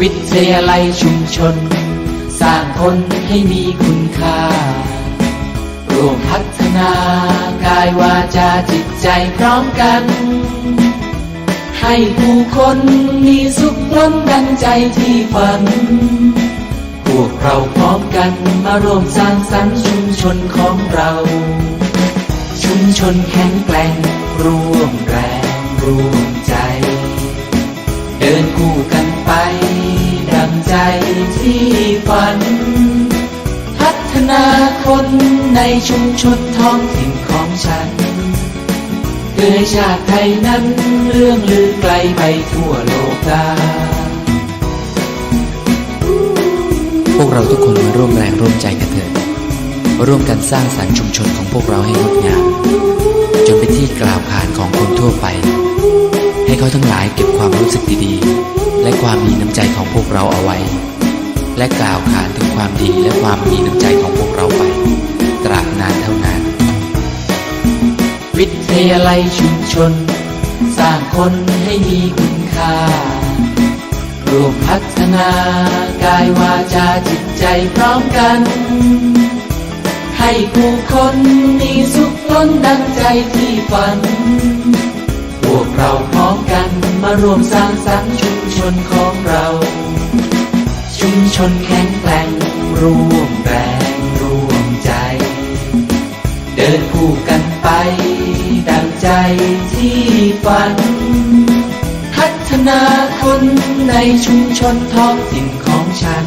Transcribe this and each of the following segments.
วิทยาลัยชุมชน สร้างคนให้มีคุณค่า ร่วมพัฒนากายวาจาจิตใจพร้อมกัน ให้ผู้คนมีสุขล้นดังใจที่ฝัน พวกเราพร้อมกันมาร่วมสร้างสรรค์ชุมชนของเรา ชุมชนแข็งแกร่งร่วมแรงร่วมใจ เดินคู่กัน ใจที่ฝัน พัฒนาคนในชุมชนท้องถิ่นของฉันเพื่อให้ชาติไทยนั้นเรื่องลือไกลไปทั่วโลกาพวกเราทุกคนมาร่วมแรงร่วมใจกันเถิดร่วมกันสร้างสรรค์ชุมชนของพวกเราให้งดงามจนเป็นที่กล่าวขานของคนทั่วไป เขาทั้งหลายเก็บความรู้สึกดีๆ และความมีน้ำใจของพวกเราเอาไว้ และกล่าวขานถึงความดีและความมีน้ำใจของพวกเราไป ตราบนานเท่านานวิทยาลัยชุมชน สร้างคนให้มีคุณค่าร่วมพัฒนากายวาจาจิตใจพร้อมกัน ให้ผู้คนมีสุขล้นดังใจที่ฝัน พวกเรา มาร่วมสร้างสรรค์ชุมชนของเรา ชุมชนแข็งแกร่งร่วมแรงร่วมใจ เดินคู่กันไปดังใจที่ฝัน พัฒนาคนในชุมชนท้องถิ่นของฉัน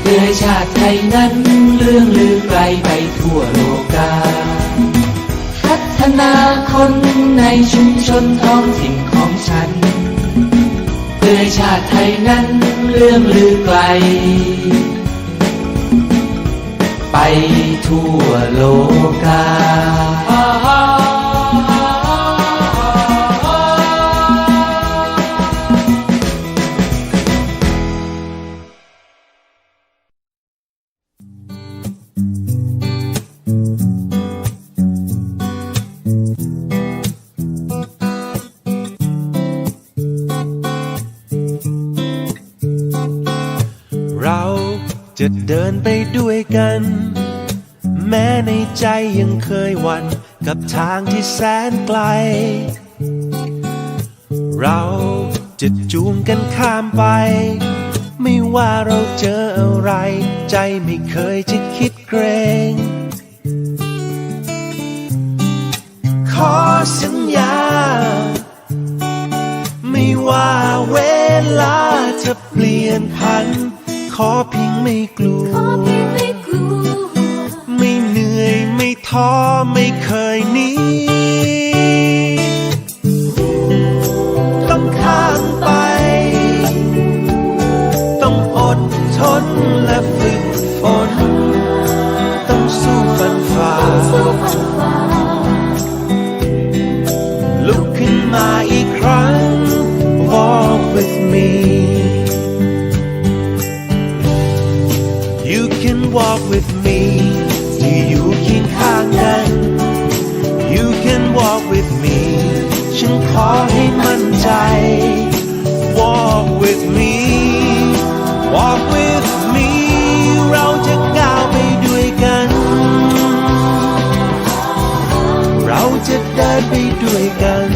เพื่อให้ชาติไทยนั้นเลื่องลือไกลไปทั่วโลกา ฒนาคนในชุมชนท้องถิ่นของฉัน เพื่อชาติไทยนั้นเลื่องลือไกล ไปทั่วโลกาเร จะเดินไปด้วยกัน แม้ในใจยังเคยหวันกับทางที่แสนไกล เราจะจูงกันข้ามไป ไม่ว่าเราเจออะไร ใจไม่เคยจะคิดเกรง ขอสัญญา ไม่ว่าเวลาจะเปลี่ยนพัน ขอเพียง ไม่กลัวขอเพียงไม่กลัว ไม่เหนื่อยไม่ท้อไม่เคยหนี walk with me ที่อยู่เคียงข้างกัน You can walk with me ฉันขอให้มั่นใจ Walk with me Walk with me เราจะก้าวไปด้วยกัน เราจะเดินไปด้วยกัน